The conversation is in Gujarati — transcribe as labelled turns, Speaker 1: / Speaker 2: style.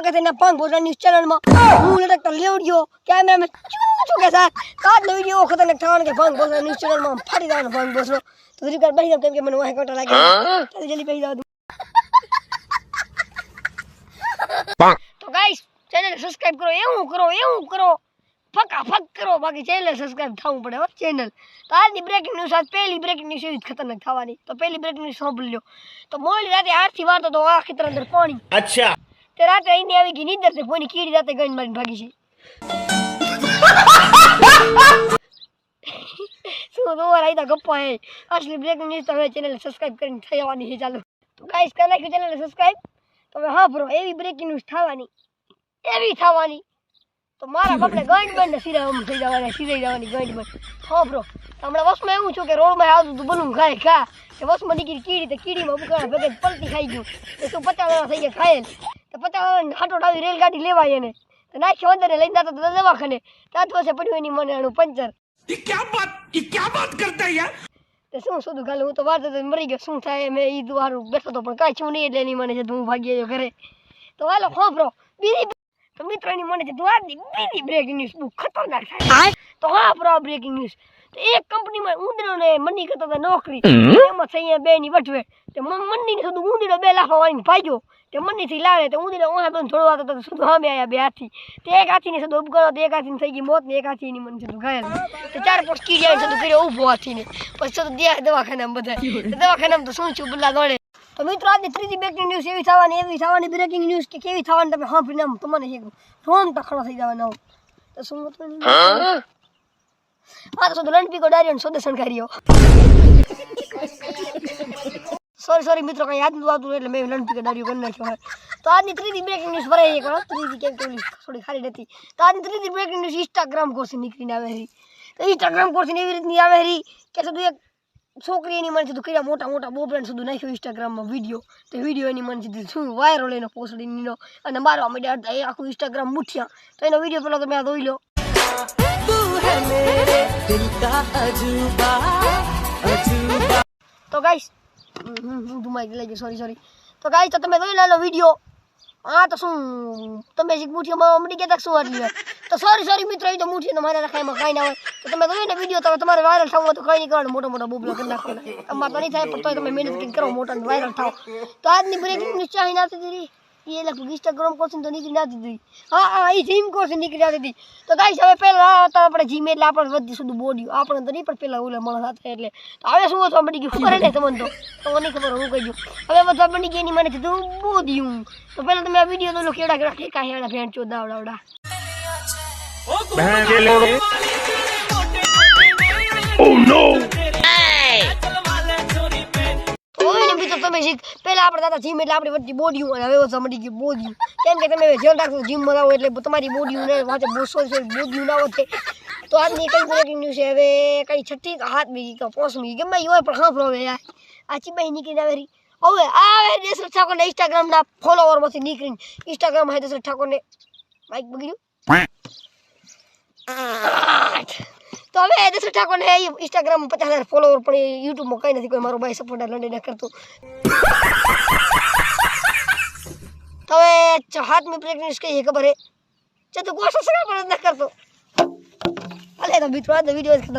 Speaker 1: સ્વાગત છે પાંચ ભોજન ન્યૂઝ ચેનલમાં હું લટકતા લેવડ્યો. કેમેરા મેં ચૂ ચૂ કે સાહેબ? કાજ નવી જેવો ખતરનાક થવાનું કે પાંચ ભોજન ન્યૂઝ ચેનલમાં ફાટી જવાનું પાંચ ભોજન. તો હજુ કાલ બેસી જાવ કેમ કે મને વાહે કોટા લાગે જલ્દી બેસી જાવ તો. ગાઈસ ચેનલ સબસ્ક્રાઇબ કરો એવું કરો એવું કરો. ફકા ફક કરો. બાકી ચેનલ સબસ્ક્રાઇબ થવું પડે ચેનલ તો આજની બ્રેકિંગ ન્યૂઝ આજ પહેલી બ્રેકિંગ ન્યૂઝ એવી ખતરનાક થવાની. તો પહેલી બ્રેકિંગ ન્યૂઝ સાંભળી લો તો મોડી રાતે આઠથી વારતો તો આ ખેતર અંદર પાણી.
Speaker 2: અચ્છા.
Speaker 1: તે રાતે અહીંની આવી ગઈ, નીંદર છે, કોઈની કીડી રાતે ગઈને મારી ભાગી છે. શું તમારા આઈતા ગપ્પા હે? અસલી બ્રેક ન્યૂઝ તમે ચેનલ સબસ્ક્રાઇબ કરીને થઈ છે ચાલો. તો ગાઈસ કરી નાખ્યું ચેનલ સબસ્ક્રાઇબ તો હા બ્રો એવી બ્રેકિંગ ન્યૂઝ થવાની, એવી થવાની. તો મારા બાપને ગંડ બંધ સિરાય આમ થઈ જવાની સિરાઈ જવાની ગંડ બંધ હા બ્રો હમણાં વસમાં એવું છું કે રોડમાં આવતું હતું બનું ખાય, ખા. કે વસમાં નીકળી કીડી, તો કીડીમાં બુકાણા ભેગે પલટી ખાઈ ગયું. તો શું પચાસ થઈ ગયા ખાયેલ પતા હાટો ડાવી રેલગાડી લેવાય એને. નાખ્યો અંદર લઈને જતો તો દવાખાને. રાત વાસે પડ્યું એની મને આનું પંચર.
Speaker 2: એ ક્યાં વાત એ ક્યાં વાત કરતા યાર?
Speaker 1: તે શું શોધું ગાલે હું તો વાર જતો મરી ગયો. શું થાય મેં ઈ દ્વારું બેઠો તો પણ કાંઈ છું નહીં એટલે એની મને છે હું ભાગી ગયો ઘરે. તો હાલો ખોફરો બીજી તો મિત્રોની મને છે દ્વારની બીજી બ્રેકિંગ ન્યૂઝ બહુ ખતરનાક થાય તો હા બ્રો બ્રેકિંગ ન્યૂઝ તો એક કંપનીમાં ઉંદરોને મની કરતા હતા નોકરી. એમાં થઈ અહીંયા બે ની વટવે તે મની સુધી ઉંદરો બે લાખ વાળીને ભાગ્યો. તે મનીથી લાવે તો ઉંદરો ઓહા બંધ થોડો વાતો તો સુધી હામે આયા બે હાથી તે એક હાથીને સુધી ઉપગણો તો એક હાથી થઈ ગઈ મોત ને એક હાથીની મને સુધી ઘાયલ તો ચાર પાંચ કીડી આવીને સુધી કર્યો ઊભો હાથીને. પછી તો દવાખાનામાં બધા તો દવાખાનામાં તો શું છું બલ્લા દોડે. તો મિત્રો આજે ત્રીજી બ્રેકિંગ ન્યૂઝ એવી થવાની એવી થવાની બ્રેકિંગ ન્યૂઝ કે કેવી થવાની તમે હા નામ તમને છે રોમ તખડો થઈ જવાનો. તો શું એની? હા, તો શું લંડ પીકો ડાર્યો ને સોદે શણગાર્યો સોરી સોરી મિત્રો, કઈ યાદ નતું આવતું એટલે મેં લંડ પીકો ડાર્યો કરી નાખ્યો હોય તો આજની ત્રીજી બ્રેકિંગ ન્યૂઝ ભરાઈ એક ત્રીજી કેમ કેવી થોડી ખાલી નથી. તો આજની ત્રીજી બ્રેકિંગ ન્યૂઝ ઇન્સ્ટાગ્રામ કોર્સ નીકળીને આવે તો ઇન્સ્ટાગ્રામ કોર્સ એવી રીતની આવે રહી કે તું એક છોકરી એની મને સીધું કર્યા મોટા મોટા બોબરાને સુધી નાખ્યો ઇન્સ્ટાગ્રામમાં વીડિયો તો વીડિયો એની મને સીધું શું વાયરલ એનો પોસ્ટીનો અને મારવા માંડ્યા અડધા એ આખું ઇન્સ્ટાગ્રામ મૂઠ્યા. તો એનો વીડિયો પેલો તમે આ જોઈ લો. તો ગાઈસ ધુમાઈ લઈ ગયો સોરી સોરી તો ગાઈશ તો તમે જોઈ લો વીડિયો હા, તો શું, તમે જે મુઠ્ઠીમાં મળી ગયા શું આટલી તો સોરી સોરી મિત્રો, એ તો મુઠ્ઠી મારા રખાયમાં કાંઈ ના હોય. તો તમે ને વીડિયો તમે તમારે વાયરલ થવું તો કંઈ નહીં કરવાનું મોટો મોટો બુબલો કરી નાખો અમારે તો નહીં થાય, પણ તમે મહેનત કરીને કરો મોટા વાયરલ થાવ તો આજની બ્રેકિંગ ન્યૂઝ ચાહી આવતી હતી એ લગભગ ઇન્સ્ટાગ્રામ કોર્સ તો નીકળી ના હતી હા હા એ જીમ કોર્સ નીકળી આવતી હતી તો ગાઈસ હવે પહેલા હતા આપણે જીમ એટલે આપણે વધી સુધી બોડી આપણે તો નહીં પણ પહેલા ઓલા માણસ સાથે એટલે. તો હવે શું હતું? મળી ગયું ખબર એટલે તમને તો. મને ખબર હું કહી દઉં. હવે બધા મળી ગઈ એની મને કીધું બોધ્યું તો પહેલાં તમે આ વીડિયો તો લો કેવડા કેવડા ઠેકા હેડા ભેણ ચો દાવડા
Speaker 2: oh no!
Speaker 1: તમે શીખ. પહેલા આપણે દાદા જીમ એટલે આપણી વચ્ચે બોડીયું અને હવે મળી ગયું બોડીયું કેમ કે તમે ધ્યાન રાખશો જીમમાં આવો એટલે તમારી બોડીયું ને વાંચે, બોસો બોડીયું ના વધે તો આજની કઈ બ્રેકિંગ ન્યૂઝ છે? હવે કઈ છઠ્ઠી હાથ બીજી કે પોસમી ગમે એ હોય પણ સાંભળો હવે આ ચીબાઈ નીકળી આવે હવે આવે દેશરથ ઠાકોરને ઇન્સ્ટાગ્રામના ફોલોવરમાંથી નીકળીને. ઇન્સ્ટાગ્રામ હોય દેશરથ ઠાકોરને માઇક બગડ્યું તો હવે દેશરથ ઠાકોરને ઇન્સ્ટાગ્રામ પચાસ હજાર ફોલોવર પણ યુટ્યુબમાં કંઈ નથી, કોઈ મારો ભાઈ સપોર્ટ લંડન કરતો. તો હવે ચ- હાથમી પ્રેગ્નન્સ કઈ છે ખબર હે? છે તો કોશિશ પણ ન કરતો? અલે તો મિત્રો, આ વીડિયો ખતમ